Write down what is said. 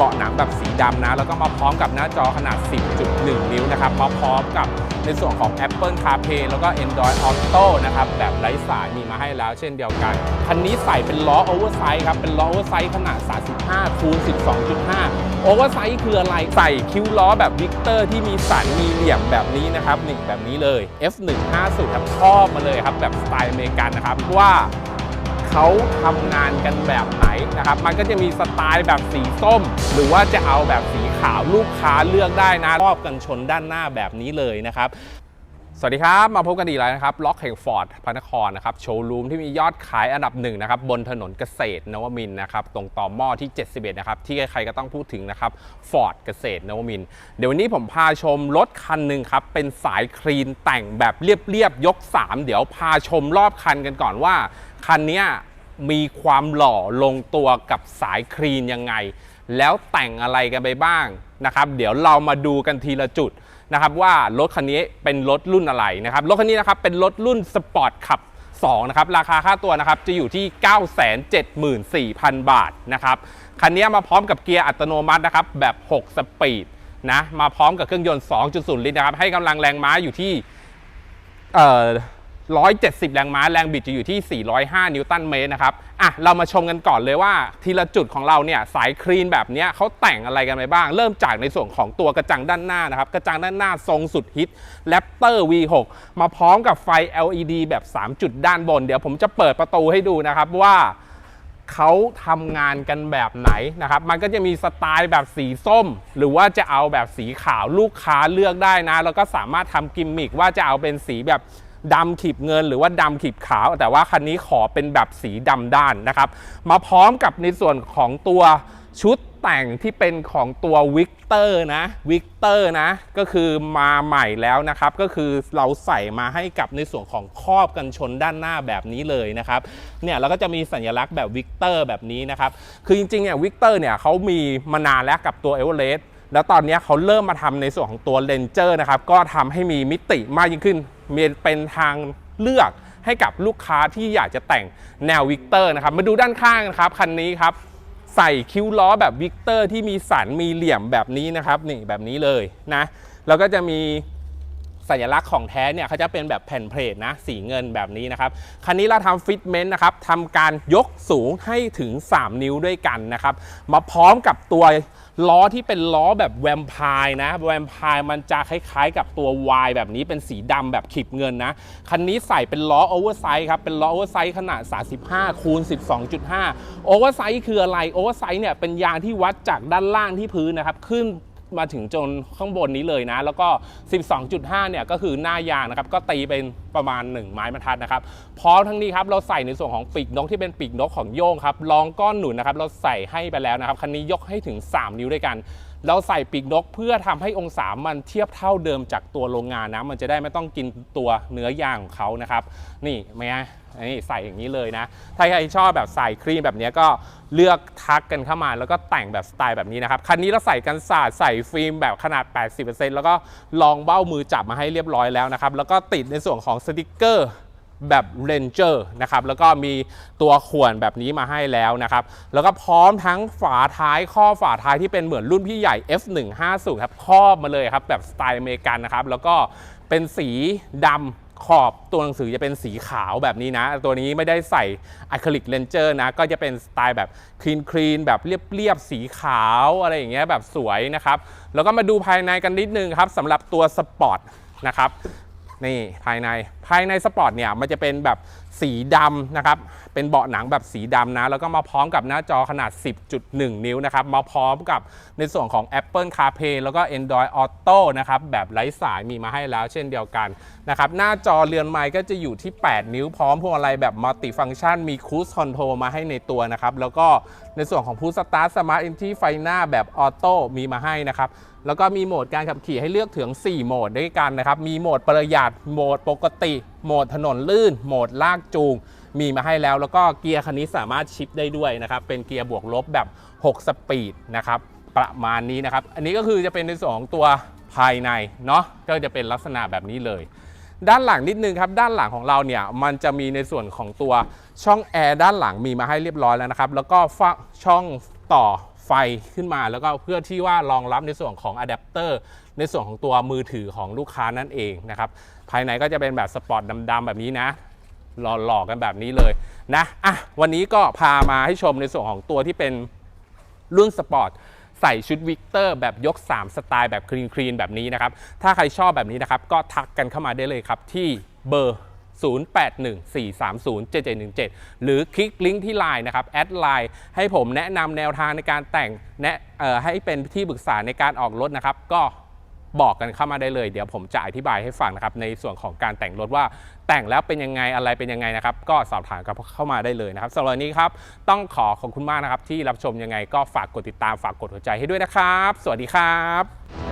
เบาหนาแบบสีดำนะ แล้วก็มาพร้อมกับหน้าจอขนาด 10.1 นิ้วนะครับ มาพร้อมกับในส่วนของ Apple CarPlay แล้วก็ Android Auto นะครับ แบบไร้สายมีมาให้แล้วเช่นเดียวกัน คันนี้ใส่เป็นล้อโอเวอร์ไซส์ครับ เป็นล้อโอเวอร์ไซส์ขนาด 35คูณ12.5 โอเวอร์ไซส์คืออะไร ใส่คิ้วล้อแบบวิกเตอร์ที่มีสันมีเหลี่ยมแบบนี้นะครับนี่แบบนี้เลย F150 ครับชอบมาเลยครับแบบสไตล์อเมริกันนะครับว่า เขาทำงานกันแบบไหนนะครับ มันก็จะมีสไตล์แบบสีส้ม หรือว่าจะเอาแบบสีขาวลูกค้าเลือกได้นะรอบกันชนด้านหน้าแบบนี้เลยนะครับสวัสดีครับ มาพบกันอีกแล้วนะครับล็อกแห่งฟอร์ดพระนครนะครับโชว์รูมที่มียอดขายอันดับหนึ่งนะครับบนถนนเกษตรนวมินทร์นะครับตรงต่อหม้อที่ 71 นะครับ ที่ใครๆก็ต้องพูดถึงนะครับฟอร์ดเกษตรนวมินทร์เดี๋ยววันนี้ผมพาชมรถคันหนึ่งครับ เป็นสายคลีนแต่งแบบเรียบๆยก 3 เดี๋ยวพาชมรอบคันกันก่อนว่า คันนี้มีความหล่อลงตัวกับสายคลีนยังไง แล้วแต่งอะไรกันไปบ้างนะครับ เดี๋ยวเรามาดูกันทีละจุดนะครับว่ารถคันนี้เป็นรถรุ่นอะไรนะครับ รถคันนี้นะครับเป็นรถรุ่นสปอร์ตขับ2นะครับราคาค่าตัวนะครับจะอยู่ที่ 974,000 บาทนะครับคันนี้มาพร้อมกับเกียร์อัตโนมัตินะครับแบบ 6 สปีดนะมาพร้อมกับเครื่องยนต์ 2.0 ลิตรนะครับให้กำลังแรงม้าอยู่ที่ 170 แรงม้า แรงบิดจะอยู่ที่ 405 นิวตันเมตรนะครับ อะ เรามาชมกันก่อนเลยว่า ทีละจุดของเราเนี่ยสายคลีนแบบนี้เขาแต่งอะไรกันไปบ้าง เริ่มจากในส่วนของตัวกระจังด้านหน้านะครับ กระจังด้านหน้าทรงสุดฮิต Raptor V6 มาพร้อมกับไฟ LED แบบ 3 จุดด้านบน เดี๋ยวผมจะเปิดประตูให้ดูนะครับว่าเขาทำงานกันแบบไหนนะครับ มันก็จะมีสไตล์แบบสีส้ม หรือว่าจะเอาแบบสีขาวลูกค้าเลือกได้นะ แล้วก็สามารถทำกิมมิคว่าจะเอาเป็นสีแบบ ดำขีบเงินหรือว่าดำขีบขาว แต่ว่าคันนี้ขอเป็นแบบสีดำด้านนะครับ มาพร้อมกับในส่วนของตัวชุดแต่งที่เป็นของตัววิกเตอร์นะวิกเตอร์นะ ก็คือมาใหม่แล้วนะครับ ก็คือเราใส่มาให้กับในส่วนของครอบกันชนด้านหน้าแบบนี้เลยนะครับเนี่ยเราก็จะมีสัญลักษณ์แบบวิกเตอร์แบบนี้นะครับ คือจริงๆเนี่ยวิกเตอร์เนี่ยเขามีมานานแล้วกับตัวเอเวอเรสต์แล้วตอนนี้เขาเริ่มมาทำในส่วนของตัวเลนเจอร์นะครับ ก็ทำให้มีมิติมากยิ่งขึ้น เป็นทางเลือกให้กับลูกค้าที่อยากจะแต่งแนววิกเตอร์นะครับ มาดูด้านข้างนะครับคันนี้ครับ ใส่คิ้วล้อแบบวิกเตอร์ที่มีสันมีเหลี่ยมแบบนี้นะครับนี่แบบนี้เลยนะแล้วก็จะมี สัญลักษณ์ของแท้เนี่ยเขาจะเป็นแบบแผ่นเพลทนะสีเงินแบบนี้นะครับคันนี้เราทำฟิตเมนต์นะครับทำการยกสูงให้ถึง 3 นิ้วด้วยกันนะครับมาพร้อมกับตัวล้อที่เป็นล้อแบบแวมไพร์นะแวมไพร์มันจะคล้ายๆ กับตัว Y แบบนี้เป็นสีดำแบบขีบเงินนะคันนี้ใส่เป็นล้อโอเวอร์ไซส์ครับเป็นล้อโอเวอร์ไซส์ขนาด 35คูณ12.5 โอเวอร์ไซส์คืออะไรโอเวอร์ไซส์เนี่ยเป็นยางที่วัดจากด้านล่างที่พื้นนะครับขึ้น มาถึงจนข้างบนนี้เลยนะ แล้วก็ 12.5 เนี่ยก็คือหน้ายางนะครับ ก็ตีเป็นประมาณ 1 ไม้บรรทัดนะครับ พร้อมทั้งนี้ครับเราใส่ในส่วนของปีกนกที่เป็นปีกนกของโย่งครับรองก้อนหนุนนะครับ เราใส่ให้ไปแล้วนะครับ คันนี้ยกให้ถึง 3 นิ้วด้วยกัน เราใส่ปีกนกเพื่อทำให้องศามันเทียบเท่าเดิมจากตัวโรงงานนะ มันจะได้ไม่ต้องกินตัวเนื้อยางของเขานะครับ นี่ไหมฮะ นี่ใส่อย่างนี้เลยนะ ถ้าใครชอบแบบใส่ครีมแบบนี้ก็เลือกทักกันเข้ามา แล้วก็แต่งแบบสไตล์แบบนี้นะครับ คันนี้เราใส่กันศาสตร์ใส่ฟิล์มแบบขนาด 80%แล้วก็ลองเบ้ามือจับมาให้เรียบร้อยแล้วนะครับ แล้วก็ติดในส่วนของสติกเกอร์แบบเรนเจอร์นะครับแล้วก็มีตัวข่วนแบบนี้มาให้แล้วนะครับ แล้วก็พร้อมทั้งฝาท้ายข้อฝาท้ายที่เป็นเหมือนรุ่นพี่ใหญ่ F150 ครับครอบมาเลยครับแบบสไตล์อเมริกันนะครับ แล้วก็เป็นสีดำ ขอบตัวหนังสือจะเป็นสีขาวแบบนี้นะ ตัวนี้ไม่ได้ใส่อะคริลิกเลนเจอร์นะ ก็จะเป็นสไตล์แบบคลีนคลีนแบบเรียบๆ สีขาวอะไรอย่างเงี้ยแบบสวยนะครับ แล้วก็มาดูภายในกันนิดนึงครับสำหรับตัวสปอร์ตนะครับนี่ภายในภายในสปอร์ตเนี่ยมันจะเป็นแบบ สีดำนะครับ เป็นเบาะหนังแบบสีดำนะ แล้วก็มาพร้อมกับหน้าจอขนาด 10.1 นิ้วนะครับ มาพร้อมกับในส่วนของ Apple CarPlay แล้วก็ Android Auto นะครับ แบบไร้สายมีมาให้แล้วเช่นเดียวกันนะครับ หน้าจอเรือนไม้ก็จะอยู่ที่ 8 นิ้วพร้อมพวงมาลัยแบบมัลติฟัง c t ชัน มีคู e คอนโทรลมาให้ในตัวนะครับ แล้วก็ในส่วนของพูสตาร์สมาร์ทอินที่ไฟหน้าแบบออโต้มีมาให้นะครับแล้วก็มีโหมดการขับขี่ให้เลือกถึง 4 โหมดด้วยกันนะครับ มีโหมดประหยัด โหมดปกติ โหมดถนนลื่น โหมดลากจูง มีมาให้แล้ว แล้วก็เกียร์คันนี้สามารถชิปได้ด้วยนะครับ เป็นเกียร์บวกลบแบบ 6 สปีดนะครับ ประมาณนี้นะครับ อันนี้ก็คือจะเป็นในส่วนของตัวภายในเนาะ ก็จะเป็นลักษณะแบบนี้เลย ด้านหลังนิดนึงครับ ด้านหลังของเราเนี่ยมันจะมีในส่วนของตัวช่องแอร์ด้านหลังมีมาให้เรียบร้อยแล้วนะครับ แล้วก็ช่องต่อไฟขึ้นมาแล้วก็เพื่อที่ว่ารองรับในส่วนของอะแดปเตอร์ในส่วนของตัวมือถือของลูกค้านั่นเองนะครับ ภายในก็จะเป็นแบบสปอร์ตดำๆแบบนี้นะหล่อๆกันแบบนี้เลยนะอะวันนี้ก็พามาให้ชมในส่วนของตัวที่เป็นรุ่นสปอร์ต ใส่ชุดวิกเตอร์แบบยก 3 สไตล์แบบคลีนคลีนแบบนี้นะครับ ถ้าใครชอบแบบนี้นะครับ ก็ทักกันเข้ามาได้เลยครับ ที่เบอร์ 0814307717 หรือคลิกลิงก์ที่ไลน์นะครับ แอดไลน์ให้ผมแนะนำแนวทางในการแต่งแนะให้เป็นที่ปรึกษาในการออกรถนะครับ ก็ บอกกันเข้ามาได้เลย เดี๋ยวผมจะอธิบายให้ฟังนะครับในส่วนของการแต่งรถว่าแต่งแล้วเป็นยังไงอะไรเป็นยังไงนะครับ ก็สอบถามกันเข้ามาได้เลยนะครับสำหรับนี้ครับต้องขอขอบคุณมากนะครับที่รับชมยังไงก็ฝากกดติดตามฝากกดหัวใจให้ด้วยนะครับ สวัสดีครับ